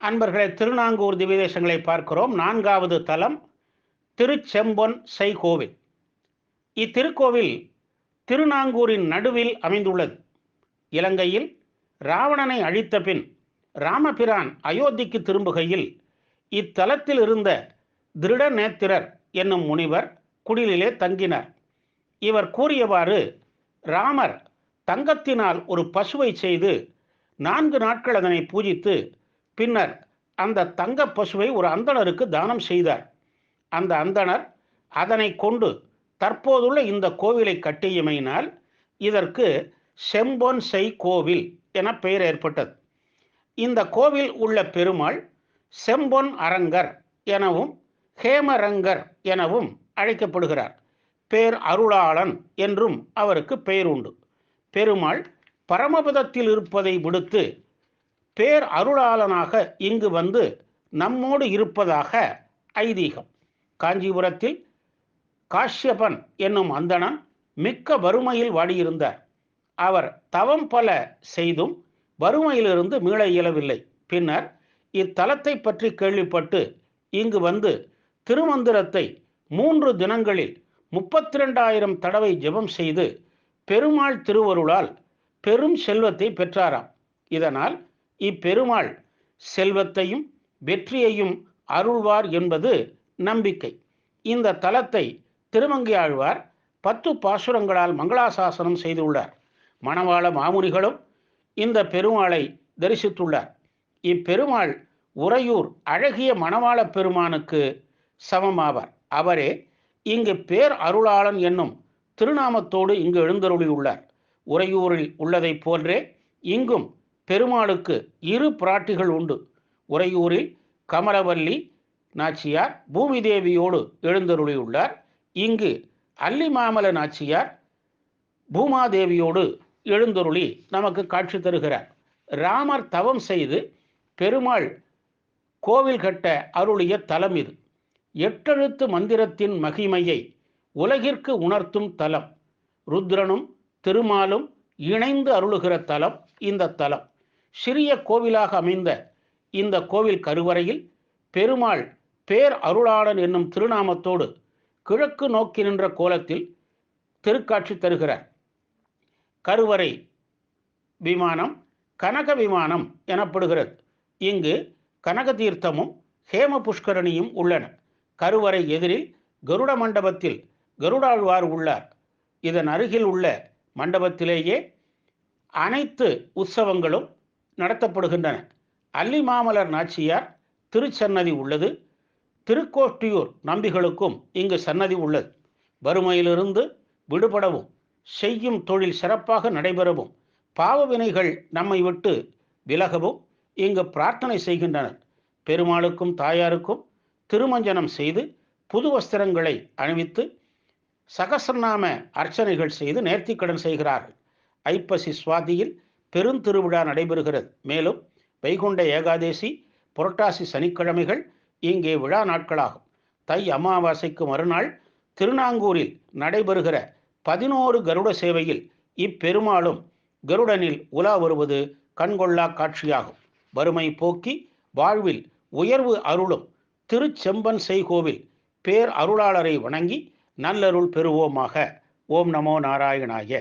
அன்பர்களே திருநாங்கூர் திவ்யதேசங்களை பார்க்கிறோம். நான்காவது தலம் திருச்செம்பொன் செய்கோவில். இத்திருக்கோவில் திருநாங்கூரின் நடுவில் அமைந்துள்ளது. இலங்கையில் ராவணனை அழித்த பின் ராமபிரான் அயோத்திக்கு திரும்புகையில் இத்தலத்தில் இருந்த திருடநேத்திரர் என்னும் முனிவர் குடிலிலே தங்கினார். இவர் கூறியவாறு ராமர் தங்கத்தினால் ஒரு பசுவை செய்து நான்கு நாட்கள் அதனை பூஜித்து பின்னர் அந்த தங்க பசுவை ஒரு அந்தணருக்கு தானம் செய்தார். அந்த அந்தணர் அதனை கொண்டு தற்போதுள்ள இந்த கோவிலை கட்டியமையினால் இதற்கு செம்பொன் செய் கோவில் என பெயர் ஏற்பட்டது. இந்த கோவில் உள்ள பெருமாள் செம்பொன் அரங்கர் எனவும் ஹேமரங்கர் எனவும் அழைக்கப்படுகிறார். பேர் அருளாளன் என்றும் அவருக்கு பெயர் உண்டு. பெருமாள் பரமபதத்தில் இருப்பதை விடுத்து பேர் அருளாளனாக இங்கு வந்து நம்மோடு இருப்பதாக ஐதீகம். காஞ்சிபுரத்தில் காஷ்யபன் என்னும் அந்தணன் மிக்க வறுமையில் வாடியிருந்தார். அவர் தவம் பல செய்தும் வறுமையிலிருந்து மீள இயலவில்லை. பின்னர் இத்தலத்தை பற்றி கேள்விப்பட்டு இங்கு வந்து திருமந்திரத்தை மூன்று தினங்களில் முப்பத்தி ரெண்டாயிரம் தடவை ஜெபம் செய்து பெருமாள் திருவருளால் பெரும் செல்வத்தை பெற்றாராம். இதனால் இப்பெருமாள் செல்வத்தையும் வெற்றியையும் அருள்வார் என்பது நம்பிக்கை. இந்த தலத்தை திருமங்கையாழ்வார் பத்து பாசுரங்களால் மங்களாசாசனம் செய்துள்ளார். மணவாள மாமுனிகளும் இந்த பெருமாளை தரிசித்துள்ளார். இப்பெருமாள் உறையூர் அழகிய மணவாள பெருமானுக்கு சமமாவார். அவரே இங்கு பேர் அருளாளன் என்னும் திருநாமத்தோடு இங்கு எழுந்தருளியுள்ளார். உறையூரில் உள்ளதைப் போன்றே இங்கும் பெருமாளுக்கு இரு பிராட்டிகள் உண்டு. உறையூரில் கமலவல்லி நாச்சியார் பூமி தேவியோடு எழுந்தருளியுள்ளார். இங்கு அல்லிமாமல நாச்சியார் பூமாதேவியோடு எழுந்தருளி நமக்கு காட்சி தருகிறார். ராமர் தவம் செய்து பெருமாள் கோவில் கட்ட அருளிய தலம் இது. எட்டெழுத்து மந்திரத்தின் மகிமையை உலகிற்கு உணர்த்தும் தலம். ருத்ரனும் திருமாலும் இணைந்து அருளுகிற தலம் இந்த தலம். சிறிய கோவிலாக அமைந்த இந்த கோவில் கருவறையில் பெருமாள் பேர் அருளாளன் என்னும் திருநாமத்தோடு கிழக்கு நோக்கி நின்ற கோலத்தில் திருக்காட்சி தருகிறார் கருவறை விமானம் கனக விமானம் எனப்படுகிறது. இங்கு கனக தீர்த்தமும் ஹேம புஷ்கரணியும் உள்ளன. கருவறை எதிரில் கருட மண்டபத்தில் கருடாழ்வார் உள்ளார். இதன் அருகில் உள்ள மண்டபத்திலேயே அனைத்து உற்சவங்களும் நடத்தப்படுகின்றன. அல்லிமாமலர் நாச்சியார் திருச்சன்னதி உள்ளது. திருக்கோஷ்டியூர் நம்பிகளுக்கும் இங்கு சன்னதி உள்ளது. வறுமையிலிருந்து விடுபடவும் செய்யும் தொழில் சிறப்பாக நடைபெறவும் பாவவினைகள் நம்மை விட்டு விலகவும் இங்கு பிரார்த்தனை செய்கின்றனர். பெருமாளுக்கும் தாயாருக்கும் திருமஞ்சனம் செய்து புது வஸ்திரங்களை அணிவித்து சகசரநாம அர்ச்சனைகள் செய்து நேர்த்திக்கடன் செய்கிறார்கள். ஐப்பசி சுவாதியில் பெருந்திருவிழா நடைபெறுகிறது. மேலும் வைகுண்ட ஏகாதேசி புரட்டாசி சனிக்கிழமைகள் இங்கே விழா நாட்களாகும். தை அமாவாசைக்கு மறுநாள் திருநாங்கூரில் நடைபெறுகிற பதினோரு கருட சேவையில் இப்பெருமாளும் கருடனில் உலா வருவது கண்கொள்ளா காட்சியாகும். வறுமை போக்கி வாழ்வில் உயர்வு அருளும் திருச்செம்பன் செய்கோவில் பேர் அருளாளரை வணங்கி நல்லருள் பெறுவோமாக. ஓம் நமோ நாராயணாய.